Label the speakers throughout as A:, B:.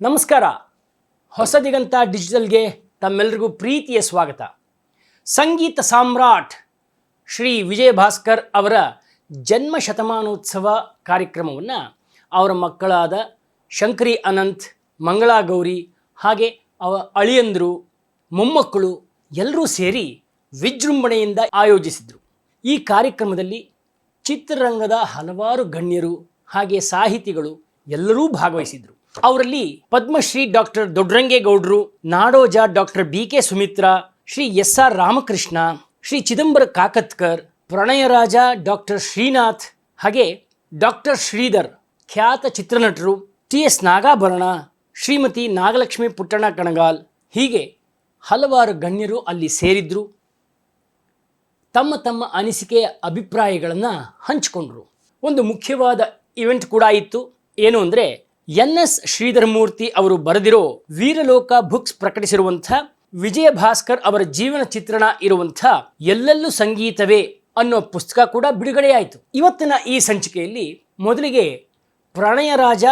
A: ನಮಸ್ಕಾರ. ಹೊಸ ದಿಗಂತ ಡಿಜಿಟಲ್ಗೆ ತಮ್ಮೆಲ್ಲರಿಗೂ ಪ್ರೀತಿಯ ಸ್ವಾಗತ. ಸಂಗೀತ ಸಾಮ್ರಾಟ್ ಶ್ರೀ ವಿಜಯ ಭಾಸ್ಕರ್ ಅವರ ಜನ್ಮ ಶತಮಾನೋತ್ಸವ ಕಾರ್ಯಕ್ರಮವನ್ನು ಅವರ ಮಕ್ಕಳಾದ ಶಂಕರಿ ಅನಂತ್, ಮಂಗಳಾ ಗೌರಿ ಹಾಗೆ ಅವ ಅಳಿಯಂದರು, ಮೊಮ್ಮಕ್ಕಳು ಎಲ್ಲರೂ ಸೇರಿ ವಿಜೃಂಭಣೆಯಿಂದ ಆಯೋಜಿಸಿದರು. ಈ ಕಾರ್ಯಕ್ರಮದಲ್ಲಿ ಚಿತ್ರರಂಗದ ಹಲವಾರು ಗಣ್ಯರು ಹಾಗೆ ಸಾಹಿತಿಗಳು ಎಲ್ಲರೂ ಭಾಗವಹಿಸಿದ್ರು. ಅವರಲ್ಲಿ Padmashri doctor ದೊಡ್ರಂಗೇಗೌಡರು, Nadoja doctor B K Sumitra, Shri S R Ramakrishna, Shri Chidambara Kakatkar, Pranayaraja doctor Srinath, ಹಾಗೆ ಡಾಕ್ಟರ್ ಶ್ರೀಧರ್, ಖ್ಯಾತ ಚಿತ್ರನಟರು ಟಿ ಎಸ್ ನಾಗಾಭರಣ, ಶ್ರೀಮತಿ ನಾಗಲಕ್ಷ್ಮಿ ಪುಟ್ಟಣ ಕಣಗಾಲ್, ಹೀಗೆ ಹಲವಾರು ಗಣ್ಯರು ಅಲ್ಲಿ ಸೇರಿದ್ರು. ತಮ್ಮ ತಮ್ಮ ಅನಿಸಿಕೆಯ ಅಭಿಪ್ರಾಯಗಳನ್ನು ಹಂಚಿಕೊಂಡ್ರು. ಒಂದು ಮುಖ್ಯವಾದ ಇವೆಂಟ್ ಕೂಡ ಇತ್ತು. ಏನು ಅಂದರೆ ಎನ್ ಎಸ್ ಶ್ರೀಧರಮೂರ್ತಿ ಅವರು ಬರೆದಿರೋ ವೀರಲೋಕ ಬುಕ್ಸ್ ಪ್ರಕಟಿಸಿರುವಂಥ ವಿಜಯ ಭಾಸ್ಕರ್ ಅವರ ಜೀವನ ಚಿತ್ರಣ ಇರುವಂಥ ಎಲ್ಲೆಲ್ಲೂ ಸಂಗೀತವೇ ಅನ್ನೋ ಪುಸ್ತಕ ಕೂಡ ಬಿಡುಗಡೆಯಾಯಿತು. ಇವತ್ತಿನ ಈ ಸಂಚಿಕೆಯಲ್ಲಿ ಮೊದಲಿಗೆ ಪ್ರಣಯರಾಜ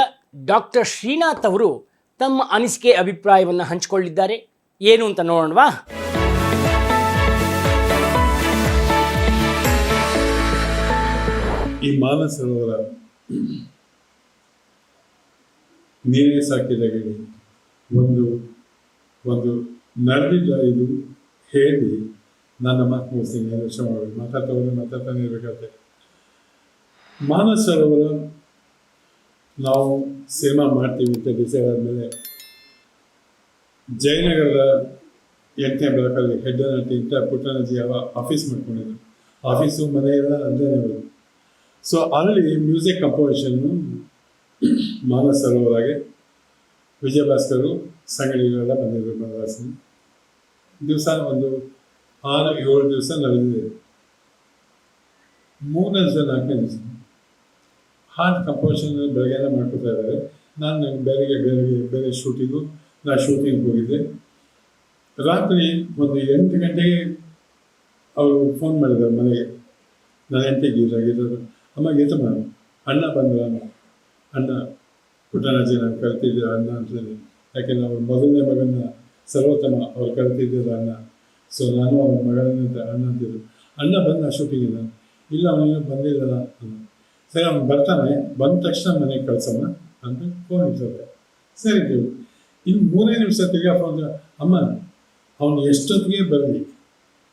A: ಡಾಕ್ಟರ್ ಶ್ರೀನಾಥ್ ಅವರು ತಮ್ಮ ಅನಿಸಿಕೆ ಅಭಿಪ್ರಾಯವನ್ನು ಹಂಚಿಕೊಳ್ಳಿದ್ದಾರೆ. ಏನು ಅಂತ ನೋಡೋಣವಾ?
B: ಈ ಮಾನಸ ಸರೋವರ ನೀರೇ ಸಾಕಿದಾಗ ಒಂದು ಒಂದು ನಡೆದಿಲ್ಲ ಇದು ಹೇಳಿ ನನ್ನ ಮಾತು ಮುಗಿಸ್ತೀನಿ ಎರಡು ಮಾಡಿ ಮಾತಾಡ್ತಾ ಹೋದ್ರೆ ಮಾತಾಡ್ತಾನೆ ಇರಬೇಕಾಗುತ್ತೆ ಮಾನಸ ಸರೋವರ ನಾವು ಸಿನಿಮಾ ಮಾಡ್ತೀವಿ ಅಂತ ಡಿಸೈಡ್ ಆದಮೇಲೆ ಜಯನಗರದ ಎಂಟನೇ ಬ್ಲಾಕಲ್ಲಿ ಹೆಡ್ ನಟಿ ಅಂತ ಪುಟ್ಟಣಜಿ ಯಾವ ಆಫೀಸ್ ಮಾಡ್ಕೊಂಡಿದ್ರು. ಆಫೀಸು ಮನೆಯೆಲ್ಲ ಅಲ್ಲೇ ಸೊ ಅಲ್ಲಿ ಮ್ಯೂಸಿಕ್ ಕಂಪೋಸಿಷನ್ನು ಮಾನಸ ಸರೋವರಾಗೆ ವಿಜಯಭಾಸ್ಕರು ಸಂಗಡಿಗಳೆಲ್ಲ ಬಂದಿದ್ದರು ಮನದಾಸನ ದಿವಸ ಒಂದು ಆರು ಏಳು ದಿವಸ ನಡೆದಿದೆ. ಮೂರನೇ ದಿವಸ, ನಾಲ್ಕನೇ ದಿವಸ. ಹಾರ್ಟ್ ಕಂಪೋಸಿಷನ್ ಬೆಳಗ್ಗೆನೇ ಮಾಡ್ಕೊತಾ ಇದ್ದಾರೆ. ನಾನು ನನಗೆ ಬೇರೆಗೆ ಬೇರೆ ಬೇರೆ ಶೂಟಿಂಗು ನಾನು ಶೂಟಿಂಗ್ ಹೋಗಿದ್ದೆ. ರಾತ್ರಿ ಒಂದು ಎಂಟು ಗಂಟೆಗೆ ಅವರು ಫೋನ್ ಮಾಡಿದ್ದಾರೆ ಮನೆಗೆ. ನಾನು ಎಂಟು ಗೀತ ಅಮ್ಮ ಗೀತಮ್ಮ ಅಣ್ಣ ಬಂದ ಅಣ್ಣ ಪುಟ್ಟಣಜಿ ನಾನು ಕಲ್ತಿದ್ದೀರ ಅಣ್ಣ ಅಂತೇಳಿ ಯಾಕೆಂದ್ರೆ ಅವ್ರ ಮೊದಲನೇ ಮಗನ ಸರ್ವೋತ್ತಮ ಅವ್ರು ಕಲ್ತಿದ್ದೀರ ಅಣ್ಣ? ಸೊ ನಾನು ಅವ್ರ ಮಗಳನ್ನ ಅಣ್ಣ ಅಂತಿದ್ರು ಅಣ್ಣ ಬಂದ ಶೂಟಿಂಗಿಲ್ಲ ಇಲ್ಲ ಅವನಿಗೆ ಬಂದಿದ್ದಲ್ಲ ಅಂತ ಸರಿ, ಅವ್ನು ಬರ್ತಾನೆ, ಬಂದ ತಕ್ಷಣ ಮನೆಗೆ ಕಳ್ಸಮ್ಮ ಅಂತ ಫೋನ್ ಇರ್ತದೆ ಸರಿ ನೀವು ಇನ್ನು ಮೂರೇ ನಿಮಿಷ ತಿರ್ಗಾ ಫೋನ್ ಅಮ್ಮ, ಅವನು ಎಷ್ಟೊತ್ತಿಗೆ ಬರಲಿ?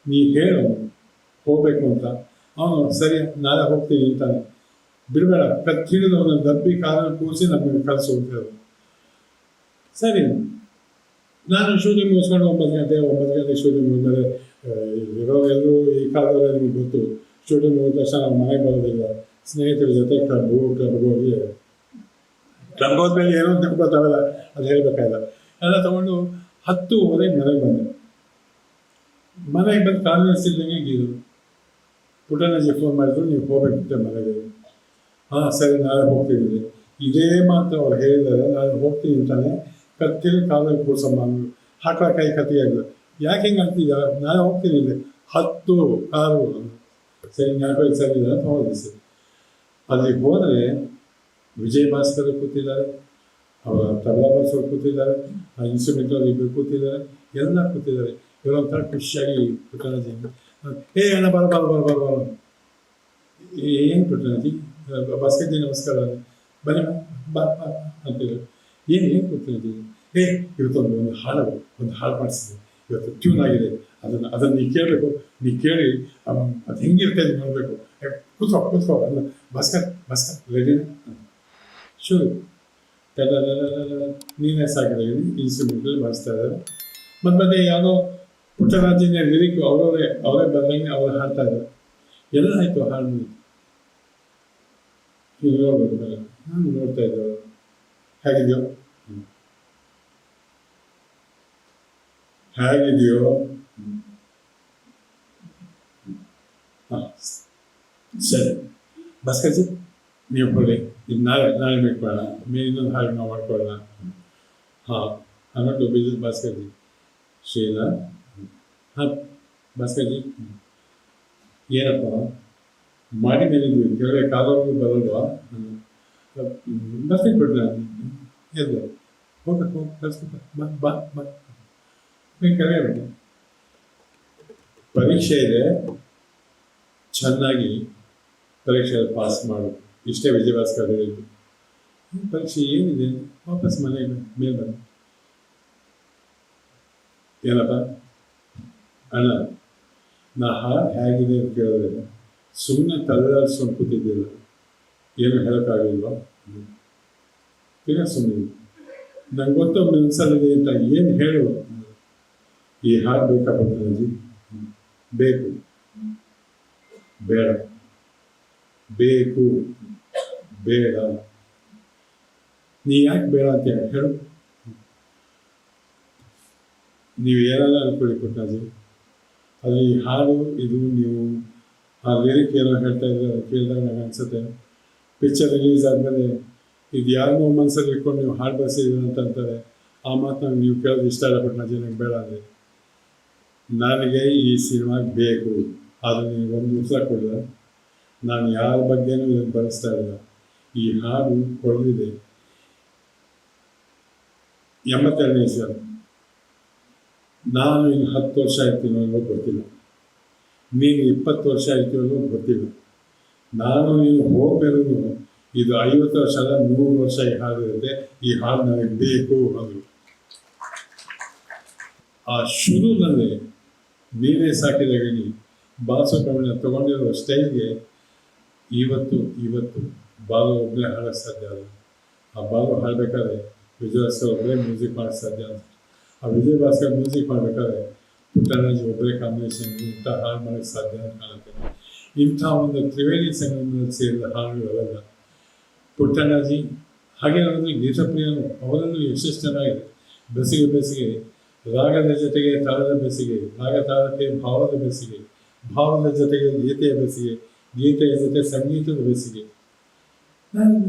B: ನೀ ಹೇಳು, ಹೋಗ್ಬೇಕು ಅಂತ. ಅವನು, ಸರಿ, ನಾಳೆ ಹೋಗ್ತೀನಿ, ಅಂತಾನೆ. ಬಿಡಬೇಡ. ಕತ್ತಿಡಿದು ಅವನ ದಬ್ಬಿ ಕಾಲಲ್ಲಿ ಕೂಸಿ ನಮಗೆ ಕಳಿಸಿ ಸರಿ. ನಾನು ಶೂಟಿಂಗ್ ಮುಗಿಸ್ಕೊಂಡು ಒಂಬತ್ತು ಗಂಟೆ ಒಂಬತ್ತು ಗಂಟೆ ಶೂಟಿಂಗ್ ಮುಗಿದ್ಮೇಲೆ ಇರೋರೆಲ್ಲರೂ ಈ ಕಾಲದಲ್ಲಿ ನಿಮಗೆ ಗೊತ್ತು. ಶೂಟಿಂಗ್ ಮುಗಿದ ತಕ್ಷಣ ನಾವು ಮನೆಗೆ ಬರೋದಿಲ್ಲ. ಸ್ನೇಹಿತರ ಜೊತೆ ಕಬ್ಬು ಕ್ಲಬ್ಗೆ ಹೋಗಿ ಕ್ಲಬ್ ಹೋದ್ಮೇಲೆ ಏನೋ ಅಂತ ಗೊತ್ತಾಗಲ್ಲ ಅದು ಹೇಳಬೇಕಾಗಿಲ್ಲ ಎಲ್ಲ ತಗೊಂಡು ಹತ್ತುವರೆಗೆ ಮನೆಗೆ ಬಂದೆ. ಮನೆಗೆ ಬಂದು ಕಾಲು ನಡೆಸಿದ್ದಂಗೆ ಗೀರು ಪುಟ್ಟಣ್ಣಜಿ ಫೋನ್ ಮಾಡಿದ್ರು, ನೀವು ಹೋಗ್ಬೇಕಿತ್ತೆ ಮನೆಗೆ. ಹಾಂ, ಸರಿ, ನಾಳೆ ಹೋಗ್ತೀನಿ ಇದೇ ಮಾತು ಅವ್ರು ಹೇಳಿದರೆ ನಾನು ಹೋಗ್ತೀನಿ ಅಂತಾನೆ ಕತ್ತಿಲಿ ಕಾಲಲ್ಲಿ ಕೂರ್ಸಮ್ಮ ಹಾಕಲ ಕೈ ಕತ್ತಿಯಾಗಲ್ಲ ಯಾಕೆ ಹಿಂಗೆ ಅಂತೀಯ? ನಾಳೆ ಹೋಗ್ತೀನಿ ಇಲ್ಲಿ. ಹತ್ತು ಕಾರು. ಸರಿ ನಾಲ್ಕು ಸರಿ ಇಲ್ಲ ಅಂತ ಹೋದೆ ಸರಿ. ಅಲ್ಲಿಗೆ ಹೋದರೆ ವಿಜಯ್ ಭಾಸ್ಕರ್ ಕೂತಿದ್ದಾರೆ. ಅವರ ತಬಲಾ ಬಾರ್ಸೋರು ಕೂತಿದ್ದಾರೆ. ಆ ಇನ್ಸ್ಟ್ರೂಮೆಂಟ್ ಇಬ್ಬರು ಕೂತಿದ್ದಾರೆ. ಎಲ್ಲ ಕೂತಿದ್ದಾರೆ. ಇವರೊಂಥರ ಖುಷಿಯಾಗಿ ಪುಟ್ಟಣಜಿ ಏ ಅಣ್ಣ ಬರ ಬರ ಬರ ಬರ ಏನು ಪುಟ್ಟಣಜಿ ಭಾಸ್ಕರ್ಜಿ ನಮಸ್ಕಾರ. ಬನ್ನಿ ಬಾ, ಬಾ ಅಂತೇಳಿ ಏನು ಏನು ಪುಟ್ಟಣಜಿ ಏ ಇವತ್ತೊಂದು ಒಂದು ಹಾಡು ಒಂದು ಹಾಳು ಮಾಡಿಸಿದೆ ಇವತ್ತು ಟ್ಯೂನ್ ಆಗಿದೆ. ಅದನ್ನು ಅದನ್ನು ನೀವು ಕೇಳಬೇಕು. ನೀ ಕೇಳಿ ಅದು ಹೆಂಗಿರುತ್ತೆ ಅಂತ ನೋಡಬೇಕು. ಕೂತ್ಕೋ ಕೂತ್ಕೋ ಅಲ್ಲ. ಭಾಸ್ಕರ್ ಭಾಸ್ಕರ್ ರೆಡಿನ ಶೂರು. ನೀನೇ ಹೇಳಿ ಇನ್ಸ್ಟ್ರೂಮೆಂಟಲ್ಲಿ ಮಾಡಿಸ್ತಾ ಇದ್ದಾರೆ. ಮತ್ತೆ ಮತ್ತೆ ಯಾವುದೋ ಪುಟ್ಟರಾಜಿನ ಲಿರಿಕ್ ಅವರವರೇ ಅವರೇ ಬಂದಂಗೆ ಅವರು ಹಾಡ್ತಾ ಇದ್ದಾರೆ. ಎಲ್ಲ ಆಯಿತು ಹಾಡು ಹೀಗೆ ನೋಡ್ಬೇಕು ಮೇಲೆ ನಾನು ನೋಡ್ತಾ ಇದ್ದೆ ಅವ್ರು. ಹೇಗಿದೆಯೋ ಹ್ಮ್. ಹೇಗಿದೆಯೋ ಹಾಂ ಸರಿ ಭಾಸ್ಕರ್ಜಿ ನೀವು ಕೊಡಿ ಇದು ನಾಳೆ ನಾಳೆ ಮಾಡ್ಕೊಳ್ಳೋಣ ಮೇ ಇನ್ನೊಂದು ಹಾಡು ನಾವು ಮಾಡ್ಕೊಳ್ಳೋಣ ಹಾಂ ಆಮೇಲೆ ಬಿಜು ಭಾಸ್ಕರ್ಜಿ ಶ್ರೀನಾ ಹಾಂ ಭಾಸ್ಕರ್ಜಿ ಏನಪ್ಪ ಮಾಡಿ ಮೇಲಿದ್ವಿ ಕೆಳಗೆ ಕಾಲವರೆಗೂ ಬರಲ್ವಾ? ಬರ್ತೀನಿ ಬಿಡಿ ನಾನು. ಎದ್ದು ಹೋಗ ಕಳ್ಸ್ಕೊತ ಬಾ ಬಾ ಬಾ. ಪರೀಕ್ಷೆ ಇದೆ. ಚೆನ್ನಾಗಿ ಪರೀಕ್ಷೆಯಲ್ಲಿ ಪಾಸ್ ಮಾಡು. ಇಷ್ಟೇ ವಿಜಯಭಾಸ್ಕರ್ ಹೇಳಿದ್ದು ಪರೀಕ್ಷೆ ಏನಿದೆ? ವಾಪಸ್ ಮನೆಗೆ ಮೇಲೆ ಬನ್ನಿ ಏನಪ್ಪ? ಅಣ್ಣ, ನಾ ಹಾಡು ಹೇಗಿದೆ ಅಂತ ಕೇಳಿದ್ರೆ ಸುಮ್ಮನೆ ತಲೆದಾಡ್ಸ್ಕೊಂಡು ಕೂತಿದ್ದಿಲ್ಲ ಏನು ಹೇಳೋಕ್ಕಾಗಲಿಲ್ವಾ? ತಿರ್ಗಾ ಸುಮ್ಮನೆ ನಂಗೆ ಗೊತ್ತು ಮನಸ್ಸಲ್ಲಿದೆ ಅಂತ ಏನು ಹೇಳು. ಈ ಹಾಡು ಬೇಕಾ ಪದ್ಮನಾಭಿ ಬೇಕು. ಬೇಡ. ಬೇಕು. ಬೇಡ. ನೀ ಯಾಕೆ ಬೇಡ ಅಂತ ಹೇಳು. ನೀವು ಏನೆಲ್ಲ ಅನ್ಕೊಳ್ಳಿ ಪುಟ್ಟಾಜಿ. ಅದು ಈ ಹಾಡು, ಇದು, ನೀವು ಆ ಲಿರಿಕ್ ಏನೋ ಹೇಳ್ತಾ ಇದ್ದಾರೆ ಕೇಳಿದಾಗ ನನಗೆ ಅನಿಸುತ್ತೆ. ಪಿಕ್ಚರ್ ರಿಲೀಸ್ ಆದಮೇಲೆ ಇದು ಯಾರನ್ನೋ ಮನಸ್ಸಲ್ಲಿ ಇಟ್ಕೊಂಡು ನೀವು ಹಾಡು ಬರ್ಸಿದ್ದೀರ ಅಂತ ಅಂತಾರೆ. ಆ ಮಾತು ನಂಗೆ ನೀವು ಕೇಳೋದು ಇಷ್ಟ ಇಲ್ಲ ನಾ ಜನಕ್ಕೆ ಬೇಡ ಅಂದರೆ. ನನಗೆ ಈ ಸಿನಿಮಾ ಬೇಕು, ಆದರೆ ನೀವು ಒಂದು ಉತ್ತರ ಕೊಡಿಲ್ಲ ನಾನು ಯಾರ ಬಗ್ಗೆನೂ ಇದನ್ನು ಬರೆಸ್ತಾ ಇಲ್ಲ. ಈ ಹಾಡು ಕೊಡಲಿದೆ ಎಂಬತ್ತೆರಡನೇ ಸರ್ ನಾನು ಇನ್ನು ಹತ್ತು ವರ್ಷ ಅನ್ನೋ ಗೊತ್ತಿಲ್ಲ. ನೀನು ಇಪ್ಪತ್ತು ವರ್ಷ ಆಯ್ತೀನೋ ಗೊತ್ತಿಲ್ಲ. ನಾನು ನೀನು ಹೋಗ್ಬೇಕು ಇದು ಐವತ್ತು ವರ್ಷ ಅಲ್ಲ, ನೂರು ವರ್ಷ ಈ ಹಾಡಿರುತ್ತೆ ಈ ಹಾಡು ನನಗೆ ಬೇಕು ಅದು. ಆ ಶುರುನಲ್ಲಿ ನೀನೇ ಸಾಕಿದ ಗಣಿ. ಬಾಲಸುಬ್ರಹ್ಮಣ್ಯ ತಗೊಂಡಿರೋ ಸ್ಟೈಲ್ಗೆ ಇವತ್ತು ಇವತ್ತು ಬಾಲು ಒಬ್ಬನೇ ಹಾಡೋಕ್ಕೆ ಸಾಧ್ಯ ಅಲ್ಲ. ಆ ಬಾಲು ಹಾಡಬೇಕಾದ್ರೆ ವಿಜಯಭಾಸ್ಕರ್ ಒಬ್ಬರೇ ಮ್ಯೂಸಿಕ್ ಮಾಡೋಕ್ಕೆ ಸಾಧ್ಯ ಅಂತ. ಆ ವಿಜಯ್ ಭಾಸ್ಕರ್ ಮ್ಯೂಸಿಕ್ ಮಾಡಬೇಕಾದ್ರೆ ಪುಟ್ಟರಾಜ್ ಒಬ್ಬರೇ ಇಂಥ ಹಾಳು ಮಾಡೋಕ್ಕೆ ಸಾಧ್ಯ ಅಂತ ಕಾಣುತ್ತೆ. ಇಂಥ ಒಂದು ತ್ರಿವೇಣಿ ಸಂಗಮದಲ್ಲಿ ಸೇರಿದ ಹಾಡುಗಳೆಲ್ಲ ಪುಟ್ಟರಾಜಿ ಹಾಗೆ ನೋಡಿದ್ರೆ ಗೀತಪ್ರಿಯನು ಅವರನ್ನು ಚೆನ್ನಾಗಿದೆ ಬೆಸಿಗೆ ಬೆಸಿಗೆ, ರಾಗದ ಜೊತೆಗೆ ತಾಳದ ಬೆಸಿಗೆ, ರಾಗ ತಾಳಕ್ಕೆ ಭಾವದ ಬೆಸಿಗೆ, ಭಾವದ ಜೊತೆಗೆ ಗೀತೆಯ ಬೆಸಿಗೆ, ಗೀತೆಯ ಜೊತೆ ಸಂಗೀತದ ಬೆಸಿಗೆ. ನಾನು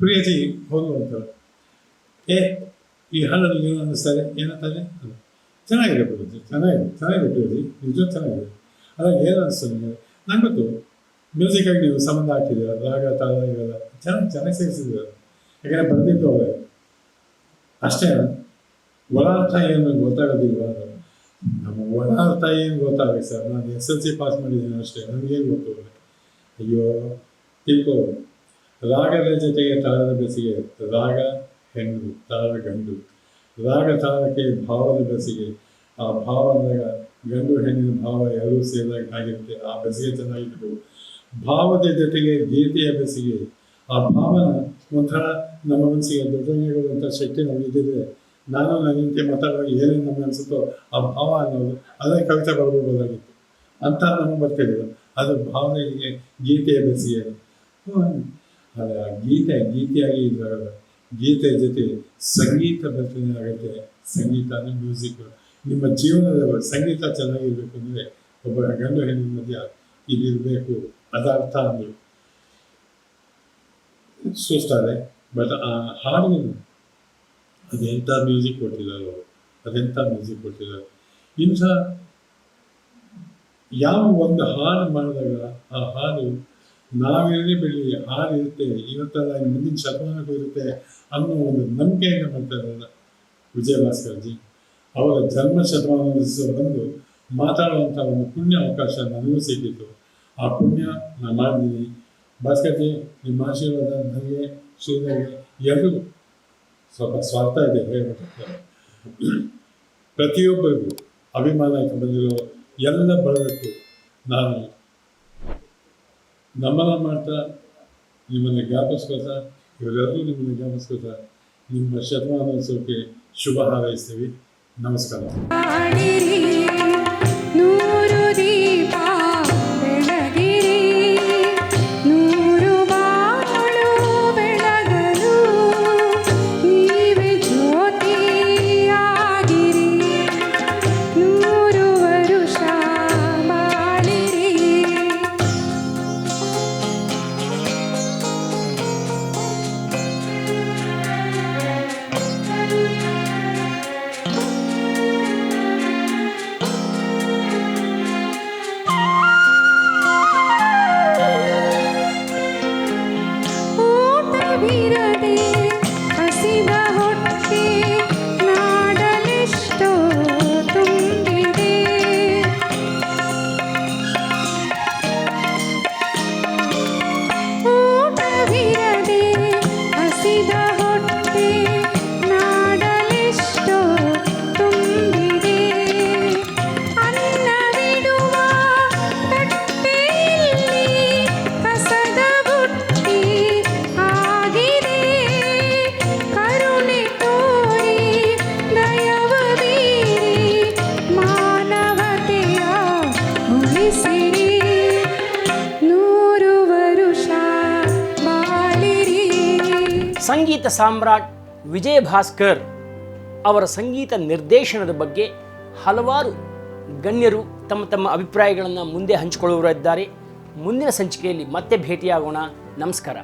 B: ಪ್ರಿಯಜಿ ಹೋಗುವಂತ ಏ, ಈ ಹಾಡಲ್ಲಿ ಏನು ಅನ್ನಿಸ್ತಾರೆ ಏನಂತಾರೆ. ಚೆನ್ನಾಗಿದೆ ಪ್ರಿಯಜಿ ಚೆನ್ನಾಗಿದೆ. ಚೆನ್ನಾಗಿದೆ ಪ್ರಿಯಜಿ ನಿಜ ಚೆನ್ನಾಗಿದೆ. ಅದಾಗ ಏನು ಅನಿಸ್ತದೆ ನಂಗೆ ಗೊತ್ತು. ಮ್ಯೂಸಿಕಾಗಿ ನೀವು ಸಂಬಂಧ ಹಾಕಿದ್ದೀರ? ರಾಗ ತಾಳ ಇವೆಲ್ಲ ಚೆನ್ನಾಗಿ ಚೆನ್ನಾಗಿ ಸೇರಿಸಿದ್ದೀರ? ಯಾಕಂದರೆ ಬರೆದಿದ್ದು ಅವರೇ ಅಷ್ಟೇ. ಒಳ ಅರ್ಥ ಏನು ನಂಗೆ ಗೊತ್ತಾಗೋದಿಲ್ವಾ? ನಮ್ಮ ಒಳ ಅರ್ಥ ಏನು ಗೊತ್ತಾಗಬೇಕು ಸರ್ ನಾನು ಎಸ್ ಎಲ್ ಸಿ ಪಾಸ್ ಮಾಡಿದ್ದೀನಿ ಅಷ್ಟೇ. ನನಗೇನು ಗೊತ್ತು ಅಯ್ಯೋ, ತಿಳ್ಕೋ. ರಾಗದ ಜೊತೆಗೆ ತಾಳದ ಬೆಸಿಗೆ ರಾಗ, ಹೆಣ್ಣು ತಾಳ ಗಂಡು. ರಾಗ ತಾಳಕ್ಕೆ ಭಾವದ ಬೆಸಿಗೆ, ಆ ಭಾವ ಅಂದಾಗ ಗಂಡು ಹೆಣ್ಣಿನ ಭಾವ ಎರಡೂ ಸೇರಿದಾಗ ಆಗಿರುತ್ತೆ ಆ ಬೆಸಿಗೆ ಚೆನ್ನಾಗಿಟ್ಟು ಭಾವದ ಜೊತೆಗೆ ಗೀತೆಯ ಬೆಸಿಗೆ, ಆ ಭಾವನ ಒಂಥರ ನಮ್ಮ ಮನಸ್ಸಿಗೆ ದೊಡ್ಡ ಶಕ್ತಿ ನಾವು ಇದ್ದಿದ್ರೆ ನಾನು ನನ್ನ ಹೆಂಡತಿ ಮಾತಾಡುವಾಗ ಏನೇನು ನಮ್ಗೆ ಅನಿಸುತ್ತೋ ಆ ಭಾವ ಅನ್ನೋದು ಅದೇ ಕವಿತೆ ಬರ್ಬೋದಾಗಿತ್ತು ಅಂತ ನಮಗೆ ಬರ್ತಿದ್ರು. ಅದು ಭಾವನೆಗೆ ಗೀತೆಯ ಬೆಸಿಗೆ ಅದೇ. ಆ ಗೀತೆ, ಗೀತೆಯಾಗಿ ಇದ್ದಾಗಲ್ಲ ಗೀತೆ ಜೊತೆ ಸಂಗೀತ ಬರ್ತನೆ ಆಗುತ್ತೆ ಸಂಗೀತ ಅಂದರೆ ಮ್ಯೂಸಿಕ್ ನಿಮ್ಮ ಜೀವನದ ಸಂಗೀತ ಚೆನ್ನಾಗಿರ್ಬೇಕು ಅಂದರೆ ಒಬ್ಬ ಗಂಡು ಹೆಣ್ಣಿನ ಮಧ್ಯ ಇದಿರಬೇಕು. ಅದರ್ಥ ಅಂದರು ಸೂಸ್ತಾರೆ. ಬಟ್ ಆ ಹಾಡಿನ ಅದೆಂಥ ಮ್ಯೂಸಿಕ್ ಕೊಟ್ಟಿದ್ದಾರೆ ಅವರು ಅದೆಂಥ ಮ್ಯೂಸಿಕ್ ಕೊಟ್ಟಿದ್ದಾರೆ ಇಂಥ ಯಾವ ಒಂದು ಹಾಡು ಮಾಡಿದಾಗ ಆ ಹಾಡು ನಾವಿರಲಿ ಬೆಳಿ ಹಾಡು ಇರುತ್ತೆ ಇವತ್ತಲ್ಲ ಮುಂದಿನ ಶತಮಾನಕ್ಕೂ ಇರುತ್ತೆ ಅನ್ನೋ ಒಂದು ನಂಬಿಕೆಯಿಂದ ಮಾಡ್ತಾರಲ್ಲ ವಿಜಯ ಭಾಸ್ಕರ್ಜಿ ಅವರ ಜನ್ಮ ಶತಮಾನೋತ್ಸವ ಬಂದು ಮಾತಾಡುವಂಥ ಒಂದು ಪುಣ್ಯ ಅವಕಾಶ ನನಗೂ ಸಿಕ್ಕಿತ್ತು. ಆ ಪುಣ್ಯ ನಾನು ಮಾಡಿದ್ದೀನಿ ಭಾಸ್ಕರ್ಜಿ, ನಿಮ್ಮ ಆಶೀರ್ವಾದ ನನಗೆ ಶ್ರೀಧರ್ಗೆ ಎಲ್ಲರಿಗೂ ಸ್ವಲ್ಪ ಸ್ವಾರ್ಥ ಇದೆ ಹೇಳ್ಬಿಟ್ಟು ಪ್ರತಿಯೊಬ್ಬರಿಗೂ ಅಭಿಮಾನ ಆಯ್ತು ಬಂದಿರೋ ಎಲ್ಲ ಬರಬೇಕು ನಾನು ನಮನ ಮಾಡ್ತಾ ನಿಮ್ಮನ್ನು ಜ್ಞಾಪಿಸ್ಕೋತ ಇವರೆಲ್ಲರೂ ನಿಮ್ಮನ್ನು ಜ್ಞಾಪಿಸ್ಕೊತಾ ನಿಮ್ಮ ಶತಮಾನೋತ್ಸವಕ್ಕೆ ಶುಭ ಹಾರೈಸ್ತೀವಿ. ನಮಸ್ಕಾರ.
A: ಸಂಗೀತ ಸಾಮ್ರಾಟ್ ವಿಜಯ ಭಾಸ್ಕರ್ ಅವರ ಸಂಗೀತ ನಿರ್ದೇಶನದ ಬಗ್ಗೆ ಹಲವಾರು ಗಣ್ಯರು ತಮ್ಮ ತಮ್ಮ ಅಭಿಪ್ರಾಯಗಳನ್ನು ಮುಂದೆ ಹಂಚಿಕೊಳ್ಳುವರಿದ್ದಾರೆ ಮುಂದಿನ ಸಂಚಿಕೆಯಲ್ಲಿ ಮತ್ತೆ ಭೇಟಿಯಾಗೋಣ. ನಮಸ್ಕಾರ.